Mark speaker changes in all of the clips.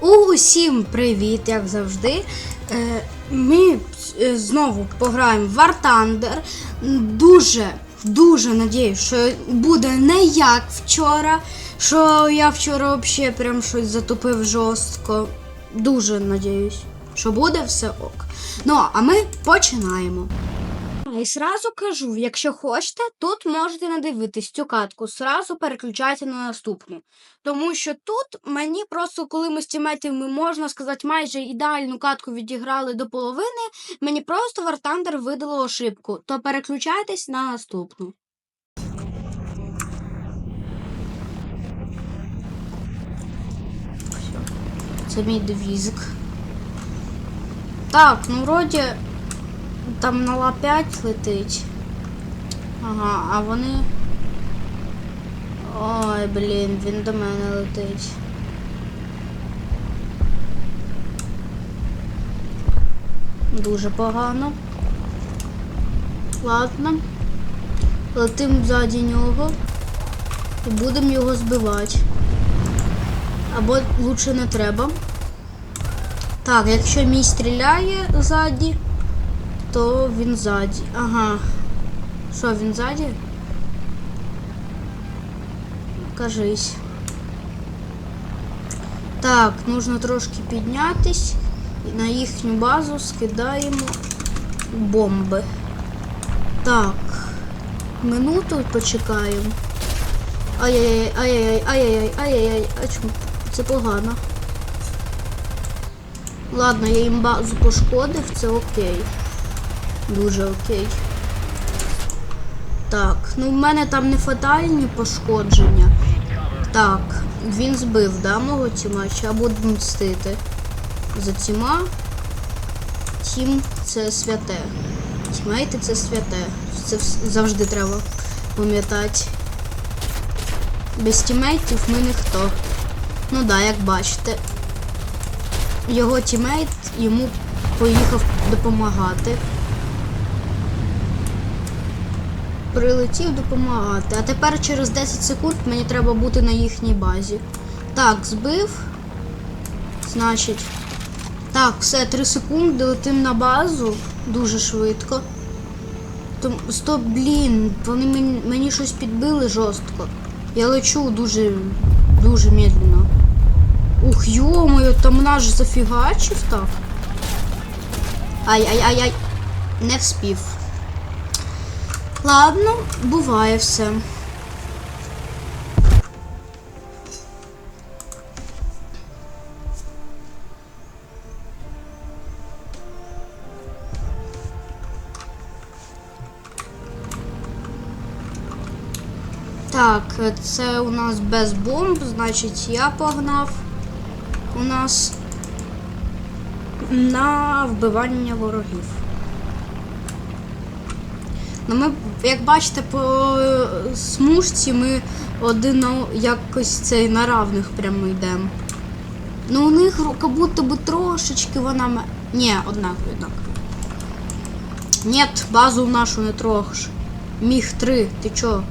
Speaker 1: Усім привіт, як завжди. Е, Ми е, знову пограємо в War Thunder. Дуже, дуже надіюсь, що буде не як вчора. Що я вчора взагалі прям щось затупив жорстко. Дуже надіюсь, що буде все ок. Ну, а ми починаємо. І сразу кажу, якщо хочете, тут можете не дивитись цю катку, сразу переключайте на наступну. Тому що тут мені просто, коли ми з тімейтами, можна сказати, майже ідеальну катку відіграли до половини, мені просто Thunder видало ошибку, то переключайтесь на наступну. Це мій девізик. Так, ну вроді там на ла 5 летить. Ага, а вони. Ой, блін, він до мене летить. Дуже погано. Ладно. Летим ззаді нього і будемо його збивати. Або лучше не треба. Так, якщо мій стріляє ззаді, то він ззаді. Ага. Що, він ззаді? Кажись. Так, нужно трошки піднятись. І на їхню базу скидаємо бомби. Так. Минуту почекаємо. Ай-яй-яй, ай-яй-яй, ай-яй-яй, ай-яй-яй. А чому? Це погано. Ладно, я їм базу пошкодив, це окей. Дуже окей. Так, ну в мене там не фатальні пошкодження. Так, він збив, да, мого тіма? Чи буду мстити? За тіма. Тім це святе. Тімейти це святе. Це завжди треба пам'ятати. Без тімейтів ми ніхто. Ну да, як бачите. Його тімейт йому поїхав допомагати. Прилетів допомагати. А тепер через 10 секунд мені треба бути на їхній базі. Так, збив. Значить. Так, все, 3 секунди летим на базу. Дуже швидко. Стоп, блін, вони мені, мені щось підбили жорстко. Я лечу дуже, дуже медленно. Ух, йомою, там наш зафігачив так. Ай-ай-ай-ай. Не вспів. Ладно, буває все. Так, це у нас без бомб, значить я погнав у нас на вбивання ворогів. Ну, ми, як бачите, по е, смужці ми один якось цей на равних прямо йдемо. Ну у них ру- как будто би трошечки вона. Ні, однаково, однаково. Нет, базу нашу не трогаш. Міг 3, ти чо?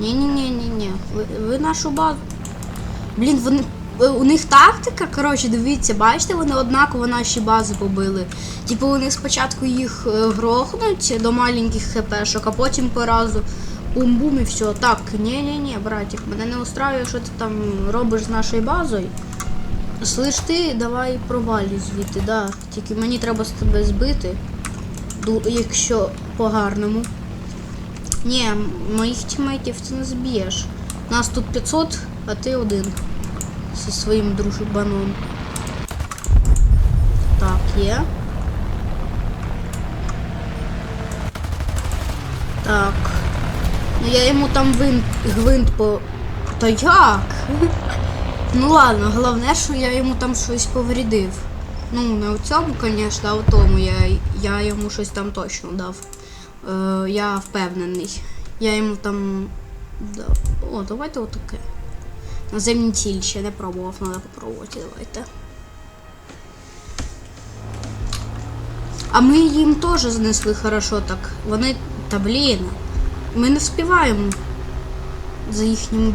Speaker 1: Ні-ні-ні-ні-ні. Ви, ви нашу базу. Блін, вони. Е, У них тактика, коротше, дивіться, бачите, вони однаково наші бази побили. Типу вони спочатку їх е, грохнуть до маленьких хпшок, а потім по разу бум-бум і все. Так, ні-ні-ні, братик, мене не устраює, що ти там робиш з нашою базою. Слиш ти, давай провалюй звідти, да. Тільки мені треба з тебе збити. Якщо по-гарному. Ні, моїх тімейтів ти не зб'єш. Нас тут 500, а ти один. Зі своїм дружбаном. Так, є. Так. Ну я йому там винт, гвинт по. Та як? Ну ладно, головне, що я йому там щось повредив. Ну, не у цьому, звісно, а у тому я, я йому щось там точно дав. Е, я впевнений. Я йому там дав. О, давайте отаке. Наземні ціль ще не пробував, треба попробувати, давайте. А ми їм теж знесли хорошо так. Вони. Та блін. Ми не вспіваємо за їхніми,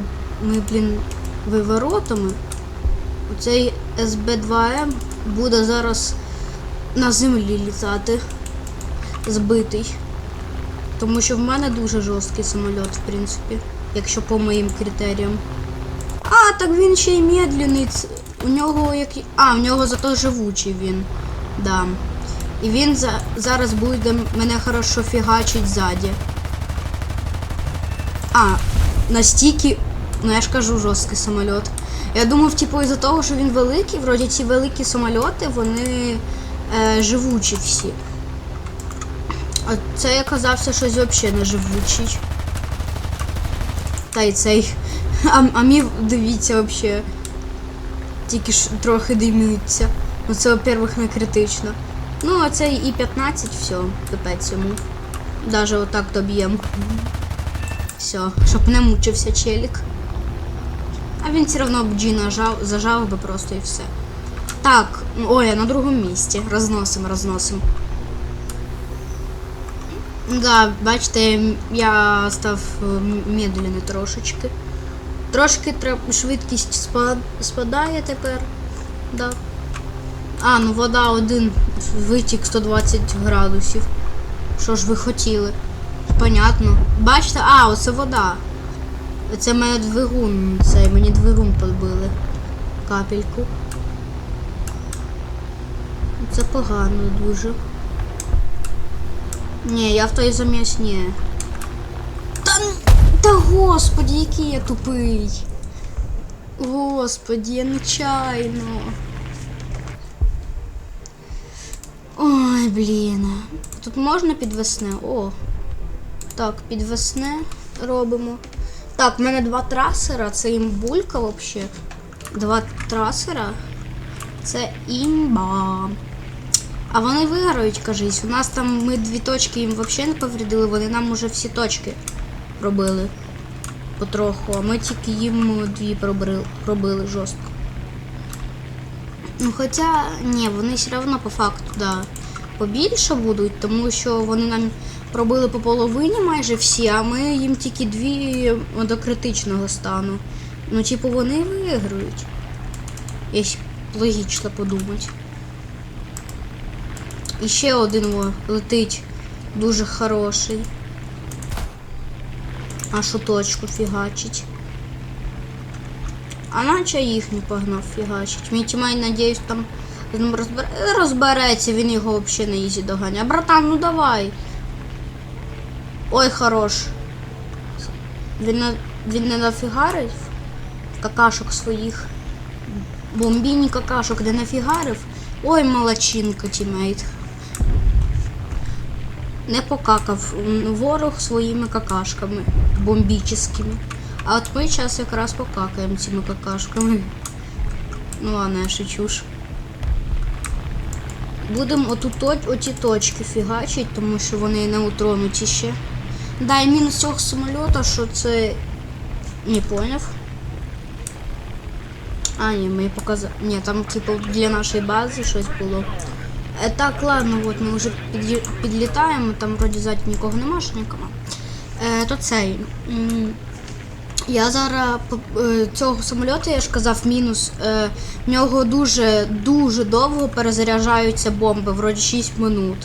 Speaker 1: блін, виворотами. цей СБ-2М буде зараз на землі літати. Збитий. Тому що в мене дуже жорсткий самоліт, в принципі, якщо по моїм критеріям. Так він ще й медленний. У нього як. А, в нього зато живучий він. Да. І він за... зараз буде мене хорошо фігачить ззаді. А, настільки. Ну я ж кажу, жорсткий самоліт. Я думав, типу, із-за того, що він великий, вроді ці великі самольоти, вони е, живучі всі. А цей оказався щось взагалі не живучий. Та й цей. А, а мій, дивіться, взагалі. Тільки ж трохи димиться. Ну це, во-первых, не критично. Ну, а цей і 15, все, пипець йому. Даже отак доб'єм. Все, щоб не мучився челік. А він все одно б G нажав, зажав би просто і все. Так, ой, я на другому місці. Розносим, розносим. Да, бачите, я став м- медленний трошечки. Трошки швидкість спадає тепер. Да. А, ну вода один витік 120 градусів. Що ж ви хотіли? Понятно. Бачите, а, оце вода. Це мене двигун. Це мені двигун подбили. Капельку. Це погано дуже. Ні, я в той заміс ні. Та, господі, який я тупий. Господі, я нечайно. Ой, блін. Тут можна підвесне? О. Так, підвесне робимо. Так, в мене два трасера, це імбулька взагалі. Два трасера. Це імба. А вони виграють, кажись. У нас там ми дві точки їм взагалі не повредили, вони нам уже всі точки пробили. Потроху, а ми тільки їм дві пробили, пробили жорстко. Ну, хоча, ні, вони все одно по факту, да, побільше будуть, тому що вони нам пробили по половині майже всі, а ми їм тільки дві до критичного стану. Ну, типу, вони виграють. Якщо логічно подумати. І ще один о, летить дуже хороший. Нашу точку фігачить. А наче їхню погнав фігачить. Мій тімей, надіюсь, там з ним розбер... розбереться, він його взагалі не ізі доганяє. Братан, ну давай. Ой, хорош. Він не, він не нафігарив какашок своїх. Бомбіні какашок не нафігарив. Ой, молодчинка, тімейт. Не покакав ворог своїми какашками бомбіческими. А от ми зараз якраз покакаємо цими какашками. Ну ладно, я шучу ж. Будемо оту оті точки фігачить, тому що вони не утронуті ще. Да, і мінус цього самольота, що це. Не поняв. А, ні, ми показали. Ні, там типу для нашої бази щось було. Е, так, ладно, от ми вже підлітаємо, там вроді ззаді нікого нема, ж нікого. Е, цей. Я зараз е, цього самольоту, я ж казав, мінус. Е, в нього дуже дуже довго перезаряджаються бомби, вроді 6 минут.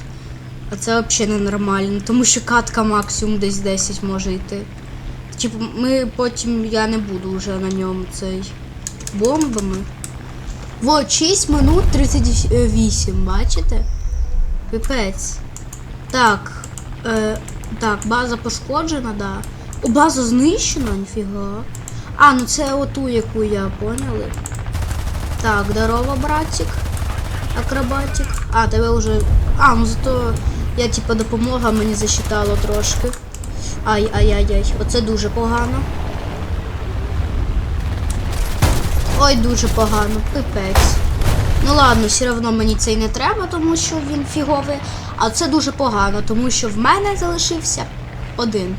Speaker 1: А це взагалі ненормально, тому що катка максимум десь 10 може йти. Типу, ми потім я не буду вже на ньому цей бомбами. Вот, 6 минут 38, бачите? Пипець. Так. Е, так, база пошкоджена, да. О, база знищена, ніфіга. А, ну це оту, яку я поняли. Так, здорово, братик. Акробатик. А, тебе вже. А, ну зато я типа допомога мені засчитало трошки. Ай, ай, ай, ай. Оце дуже погано. Ой, дуже погано, пипець. Ну ладно, все одно мені цей не треба, тому що він фіговий. А це дуже погано, тому що в мене залишився один.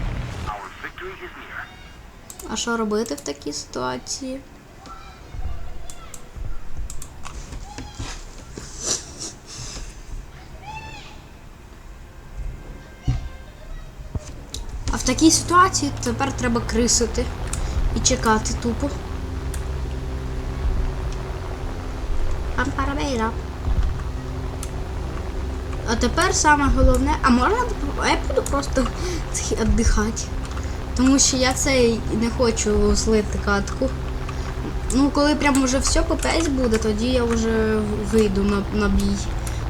Speaker 1: А що робити в такій ситуації? А в такій ситуації тепер треба крисити і чекати тупо. Пам-парабейра. А тепер саме головне. А можна я буду просто віддихати. Тому що я цей не хочу злити катку. Ну, коли прям вже все попець буде, тоді я вже вийду на, на бій.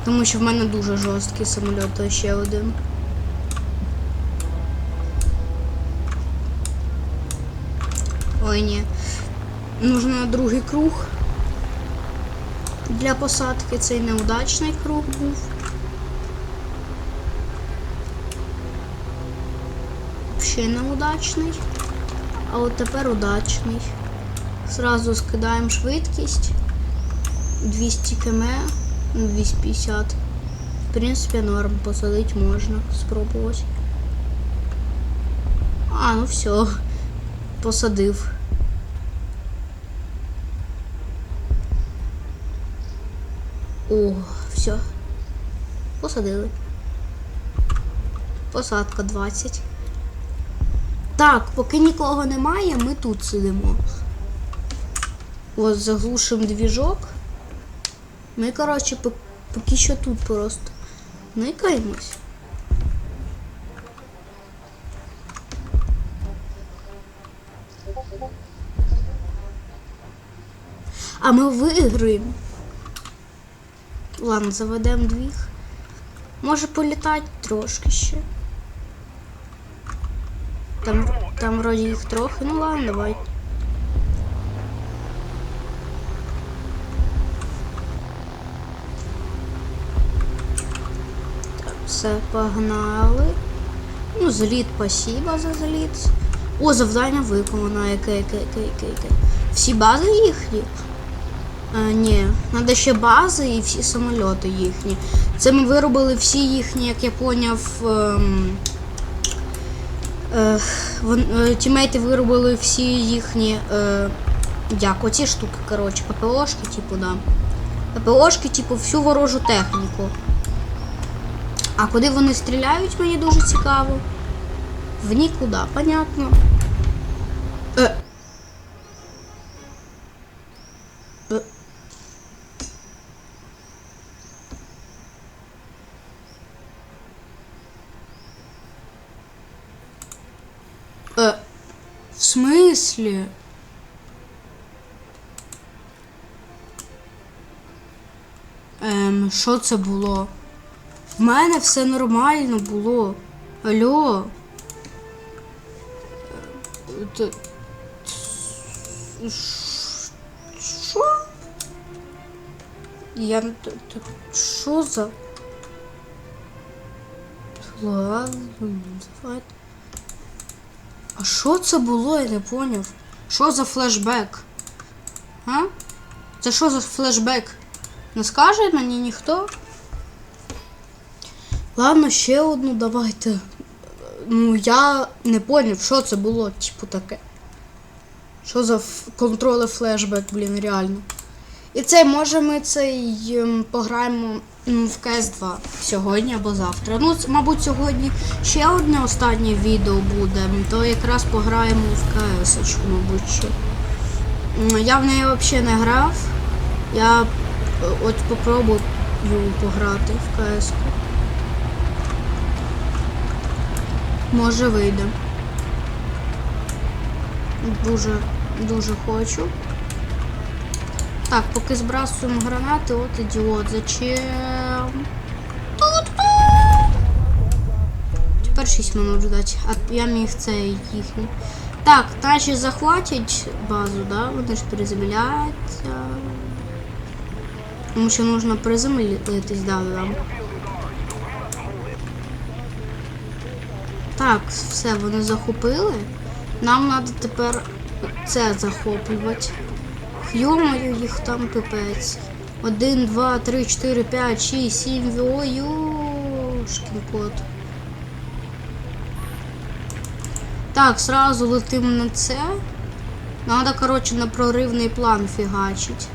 Speaker 1: Тому що в мене дуже жорсткий самоліт, ще один. Ой, ні. Нужно другий круг. Для посадки цей неудачний круг був. Ще неудачний. А от тепер удачний. Зразу скидаємо швидкість. 200 км, ну 250. В принципі, норм, посадити можна, спробувати. А, ну все. Посадив. О, все. Посадили. Посадка 20. Так, поки нікого немає, ми тут сидимо. От заглушимо двіжок. Ми, коротше, поки що тут просто никаємось. А ми виграємо. Ладно, заведемо двіг. Може політати трошки ще. Там, там вроді їх трохи. Ну ладно, давай. Так, все, погнали. Ну, зліт, спасибо за зліт. О, завдання виконано. Яке, яке, яке, яке. Всі бази їхні? А, ні, треба ще бази і всі самольоти їхні. Це ми виробили всі їхні, як я поняв. Ем, е, е, тімейти виробили всі їхні. Е, як оці штуки, коротше, ППОшки, типу, да. ППОшки, типу, всю ворожу техніку. А куди вони стріляють, мені дуже цікаво. В нікуди, понятно. Е. Е. Е, в смислі? Ем, що це було? В мене все нормально було. Алло. Е, Що? Я що за? Ладно, давайте. А що це було, я не поняв. Що за флешбек? А? Це що за флешбек? Не скаже мені ніхто? Ладно, ще одну давайте. Ну, я не поняв, що це було, типу таке. Що за ф- флешбек, блін, реально. І цей, може ми цей ем, пограємо в CS2 сьогодні або завтра. Ну, мабуть, сьогодні ще одне останнє відео буде, то якраз пограємо в CS, мабуть. М, Я в неї взагалі не грав. Я е, от попробую пограти в CS. Може вийде. Дуже, дуже хочу. Так, поки збрасуємо гранати, от ідіот. Зачем? Тут-тут! Тепер 6 минут ждать. А я міг цей їхній. Так, наші захватять базу, да? Вони ж приземляться. Тому що нужно приземлитись, да, да. Так, все, вони захопили. Нам треба тепер це захоплювати. Йомаю, їх там пипець. Один, два, три, чотири, п'ять, шість, сім, ой, юшкін кот. Так, сразу летим на це. Надо, коротше, на проривний план фігачить.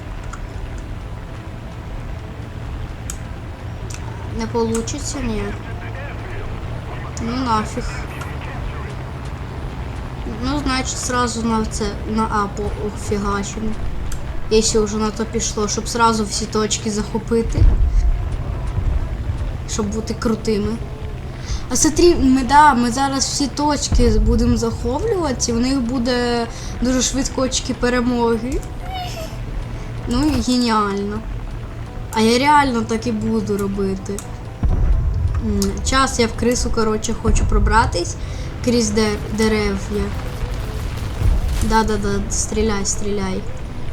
Speaker 1: Не получится, ні. Ну нафиг. Ну, значит, сразу на це на А фігачимо. Якщо вже на то пішло, щоб сразу всі точки захопити. Щоб бути крутими. А смотри, ми, да, ми зараз всі точки будемо захоплювати, і в них буде дуже швидко очки перемоги. Ну і геніально. А я реально так і буду робити. Час я в крису, коротше, хочу пробратись крізь дерев'я. Да-да-да, стріляй, стріляй.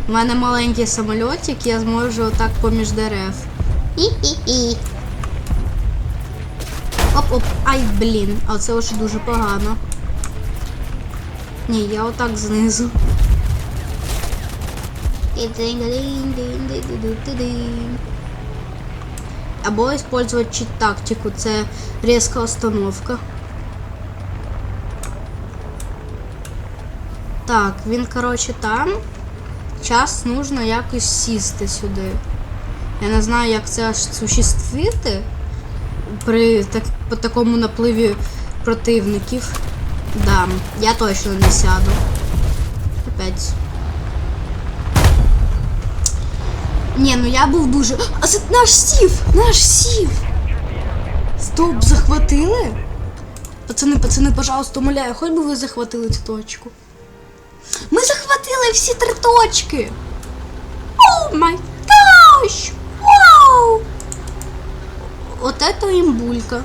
Speaker 1: У мене маленький самольотик, я зможу отак поміж дерев. І-і-і. Оп-оп, ай, блін, а це вже дуже погано. Ні, я отак знизу. Або использовать чит тактику, це різка остановка. Так, він, коротше, там. Час нужно якось сісти сюди. Я не знаю, як це осуществити при так, по такому напливі противників. Да, я точно не сяду. Опять. Ні, ну я був дуже. А це наш сів! Наш сів! Стоп, захватили? Пацани, пацани, пожалуйста, умоляю, хоч би ви захватили цю точку. Ми захватили всі три точки! О май гаш! Вау! Вот это имбулька.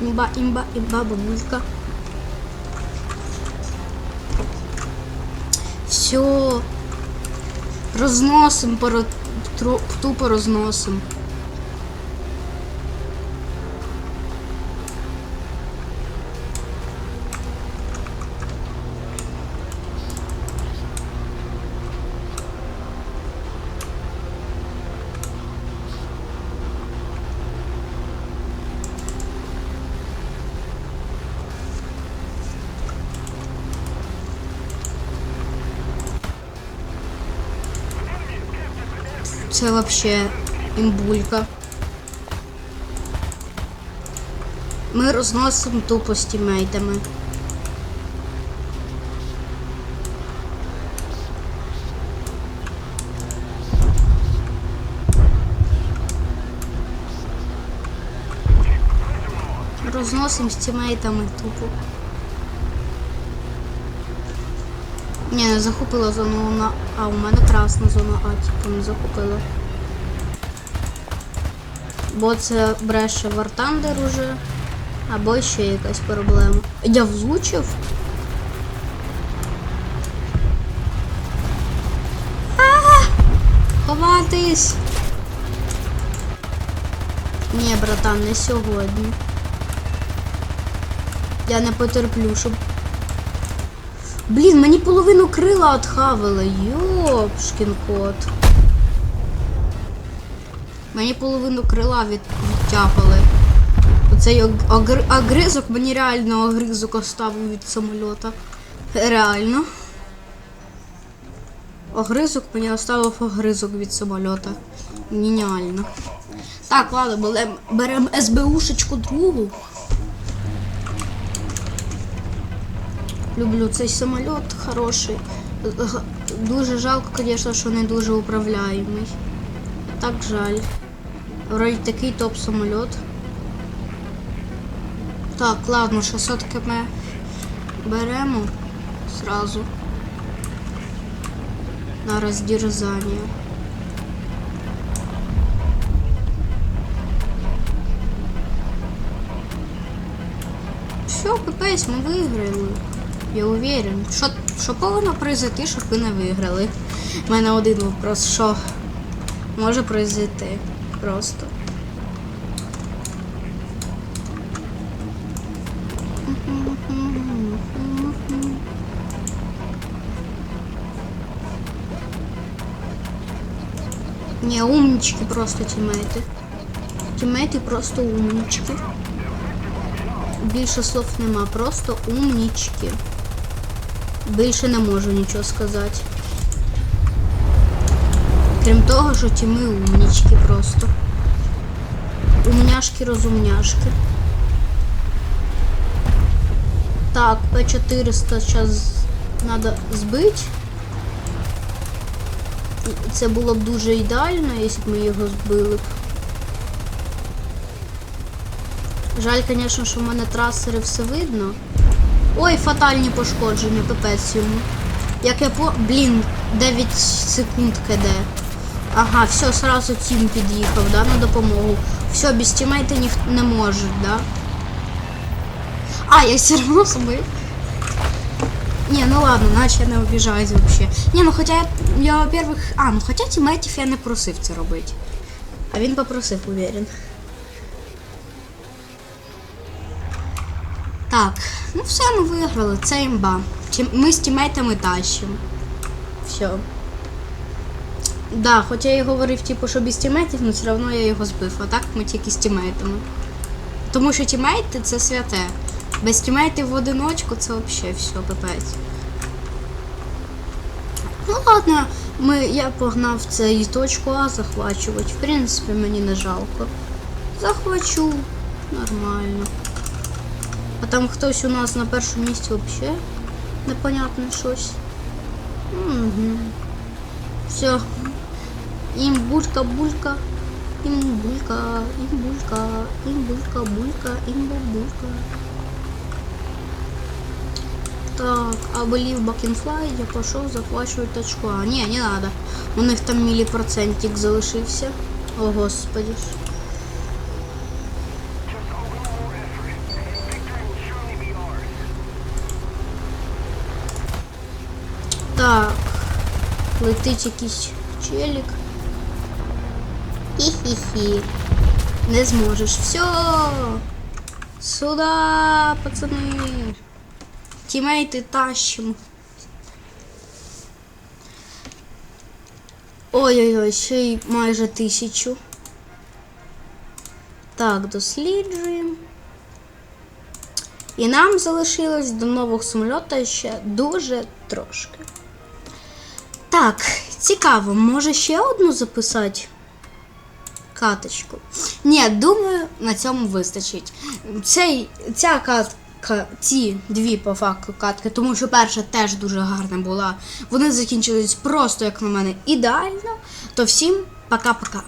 Speaker 1: Имба, имба, имба, бабулька. Все. Розносим, тупо розносим. Це вообще імбулька. Ми розносимо тупо з тімейтами. Розносимо з тімейтами тупо. Ні, не захопила зону на. А, у мене красна зона А, типу не захопила. Бо це бреше Вартандер уже. Або ще якась проблема. Я влучив? Ховатись! Ні, братан, не сьогодні. Я не потерплю, щоб Блін, мені половину крила отхавили. Йопшкін кот. Мені половину крила від... відтяпали. Оцей огр... огризок мені реально огризок оставив від самольота. Реально. Огризок мені оставив огризок від самольота. Геніально. Так, ладно, берем, берем СБУшечку другу. Люблю цей самоліт хороший. Дуже жалко, звісно, що не дуже управляємий. Так жаль. Вроді такий топ самоліт. Так, ладно, 600 км беремо сразу. На роздірзання. Все, капець, ми виграли. Я уверен. Що, що повинно произойти, щоб ви не виграли? У мене один вопрос, що може произойти просто. Не, умнички просто тімейти. Тімейти просто умнички. Більше слов нема, просто умнічки. Більше не можу нічого сказати. Крім того, що ті ми умнічки просто. Умняшки розумняшки. Так, П400 зараз Надо збити. Це було б дуже ідеально, якщо б ми його збили. б. Жаль, звісно, що в мене трасери все видно. Ой, фатальні пошкодження, пипець йому. Як я по. Блін, 9 секунд КД. Ага, все, сразу тім під'їхав, да, на допомогу. Все, без тімейта ніхто не може, да? А, я все равно собою. Не, ну ладно, наче я не обіжаюсь вообще. Не, ну хоча я, во-первых. А, ну хоча тімейтів я не просив це робити. А він попросив, уверен. Так, ну все, ми виграли. Це імба. Ми з тімейтами тащимо. Все. Да, хоча я і говорив, типу, що без тімейтів, але все одно я його збив. А так ми тільки з тімейтами. Тому що тімейти це святе. Без тімейтів в одиночку це взагалі все, пипець. Ну ладно, ми, я погнав цей точку А захвачувати. В принципі, мені не жалко. Захвачу. Нормально. А там хтось у нас на першому місці взагалі непонятне щось. Угу. Все. Імбулька, булька. Імбулька, імбулька, імбулька, булька, імбулька. Так, а believe back in fly, я пошел захвачивать точку А. Не, не надо. У них там міліпроцентик залишився. О, господи. ж. Так. Летить якийсь челік. Хі-хі-хі. Не зможеш. Все. Сюда, пацани. Тімейти тащимо. Ой-ой-ой, ще й майже тисячу. Так, досліджуємо. І нам залишилось до нового самольота ще дуже трошки. Так, цікаво, може ще одну записати? Каточку. Ні, думаю, на цьому вистачить. Цей, ця катка, ці дві по факту катки, тому що перша теж дуже гарна була. Вони закінчились просто, як на мене, ідеально. То всім пока-пока.